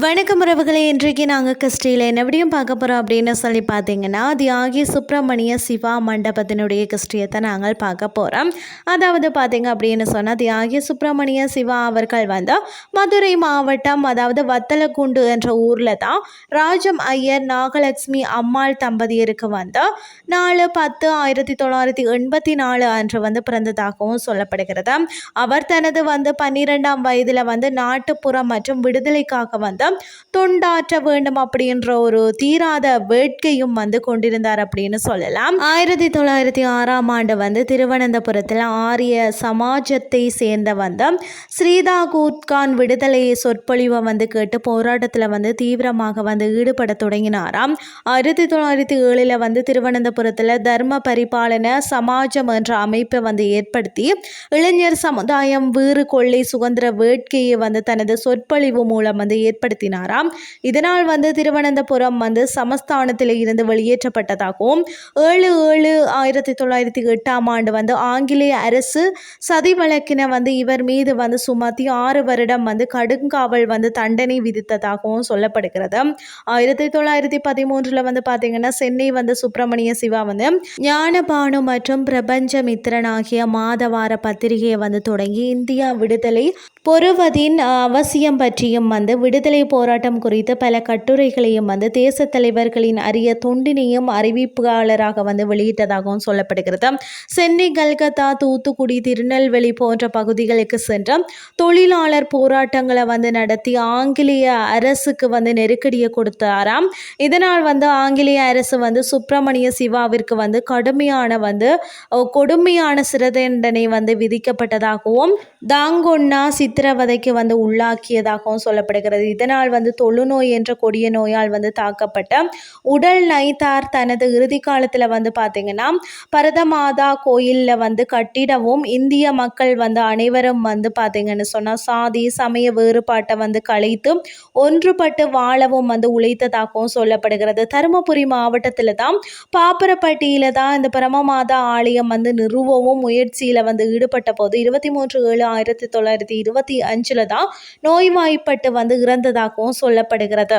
வணக்கம் உறவுகளே இன்றைக்கு நாங்கள் கிறிஸ்டியில் என்ன விடியும் பார்க்க போகிறோம் அப்படின்னு சொல்லி பார்த்தீங்கன்னா தியாகி சுப்பிரமணிய சிவா மண்டபத்தினுடைய கிறிஸ்டியத்தை நாங்கள் பார்க்க போகிறோம் அதாவது பார்த்தீங்க அப்படின்னு சொன்னால் தியாகி சுப்பிரமணிய சிவா அவர்கள் வந்து மதுரை மாவட்டம் அதாவது வத்தலக்குண்டு என்ற ஊரில் தான் ராஜம் ஐயர் நாகலட்சுமி அம்மாள் தம்பதியருக்கு வந்து நாலு பத்து ஆயிரத்தி தொள்ளாயிரத்தி எண்பத்தி நாலு அன்று வந்து பிறந்ததாகவும் சொல்லப்படுகிறது. அவர் தனது வந்து பன்னிரெண்டாம் வயதில் வந்து நாட்டுப்புறம் மற்றும் விடுதலைக்காக வந்து தொண்டாற்ற வேண்டும் அப்படின்ற ஒரு தீராத வேட்கையும் வந்து கொண்டிருந்தார் அப்படின்னு சொல்லலாம். ஆயிரத்தி தொள்ளாயிரத்தி ஆறாம் ஆண்டு வந்து திருவனந்தபுரத்தில் ஆரிய சமாஜத்தை சேர்ந்த வந்து ஸ்ரீதா கான் விடுதலை சொற்பொழிவை வந்து கேட்டு போராட்டத்தில் வந்து தீவிரமாக வந்து ஈடுபட தொடங்கினாராம். ஆயிரத்தி தொள்ளாயிரத்தி ஏழில் வந்து திருவனந்தபுரத்தில் தர்ம பரிபாலன சமாஜம் என்ற அமைப்பை வந்து ஏற்படுத்தி இளைஞர் சமுதாயம் வீறு கொள்ளை சுதந்திர வேட்கையை வந்து தனது சொற்பொழிவு மூலம் வந்து ஏற்படுத்தினாராம் இதனால் வந்து திருவனந்தபுரம் வந்து சமஸ்தானத்தில் இருந்து வெளியேற்றப்பட்டதாகவும் ஏழு ஏழு ஆயிரத்தி தொள்ளாயிரத்தி எட்டாம் ஆண்டு வந்து ஆங்கிலேய அரசு சதி வழக்கினை வந்து இவர் மீது வந்து சுமத்தி ஆறு வருடம் வந்து கடுங்காவல் வந்து தண்டனை விதித்ததாகவும் சொல்லப்படுகிறது. ஆயிரத்தி தொள்ளாயிரத்தி பதிமூன்றில் வந்து பார்த்தீங்கன்னா சென்னை வந்து சுப்பிரமணிய சிவா வந்து ஞானபானு மற்றும் பிரபஞ்சமித்திரன் ஆகிய மாதவார பத்திரிகையை வந்து தொடங்கி இந்தியா விடுதலை பொறுவதின் அவசியம் பற்றியும் வந்து விடுதலை போராட்டம் குறித்து பல கட்டுரைகளையும் வந்து தேச தலைவர்களின் அரிய தொண்டினையும் அறிவிப்பாளராக வந்து வெளியிட்டதாகவும் சொல்லப்படுகிறது. சென்னை கல்கத்தா தூத்துக்குடி திருநெல்வேலி போன்ற பகுதிகளுக்கு சென்ற தொழிலாளர் போராட்டங்களை வந்து நடத்தி ஆங்கிலேய அரசுக்கு வந்து நெருக்கடியை கொடுத்தாராம். இதனால் வந்து ஆங்கிலேய அரசு வந்து சுப்பிரமணிய சிவாவிற்கு வந்து கடுமையான வந்து கொடுமையான சிறை தண்டனை வந்து விதிக்கப்பட்டதாகவும் தாங்கொன்னா சித்திரவதைக்கு வந்து உள்ளாக்கியதாகவும் சொல்லப்படுகிறது. இதனால் வந்து தொழுநோய் என்ற கொடிய நோயால் வந்து தாக்கப்பட்ட உடல் நைத்தார் தனது இறுதி காலத்தில் வந்து பார்த்திங்கன்னா பரதமாதா கோயிலில் வந்து கட்டிடவும் இந்திய மக்கள் வந்து அனைவரும் வந்து பார்த்திங்கன்னு சொன்னால் சாதி சமய வேறுபாட்டை வந்து கலைத்து ஒன்றுபட்டு வாழவும் வந்து உழைத்ததாகவும் சொல்லப்படுகிறது. தருமபுரி மாவட்டத்தில் தான் பாப்பரப்பட்டியில் தான் இந்த பரமமாதா ஆலயம் வந்து நிறுவவும் முயற்சியில் வந்து ஈடுபட்ட போது இருபத்தி மூன்று ஏழு ஆயிரத்தி தொள்ளாயிரத்தி இருபத்தி அஞ்சில் தான் நோய்வாய்ப்பட்டு வந்து இறந்ததாகவும் சொல்லப்படுகிறது.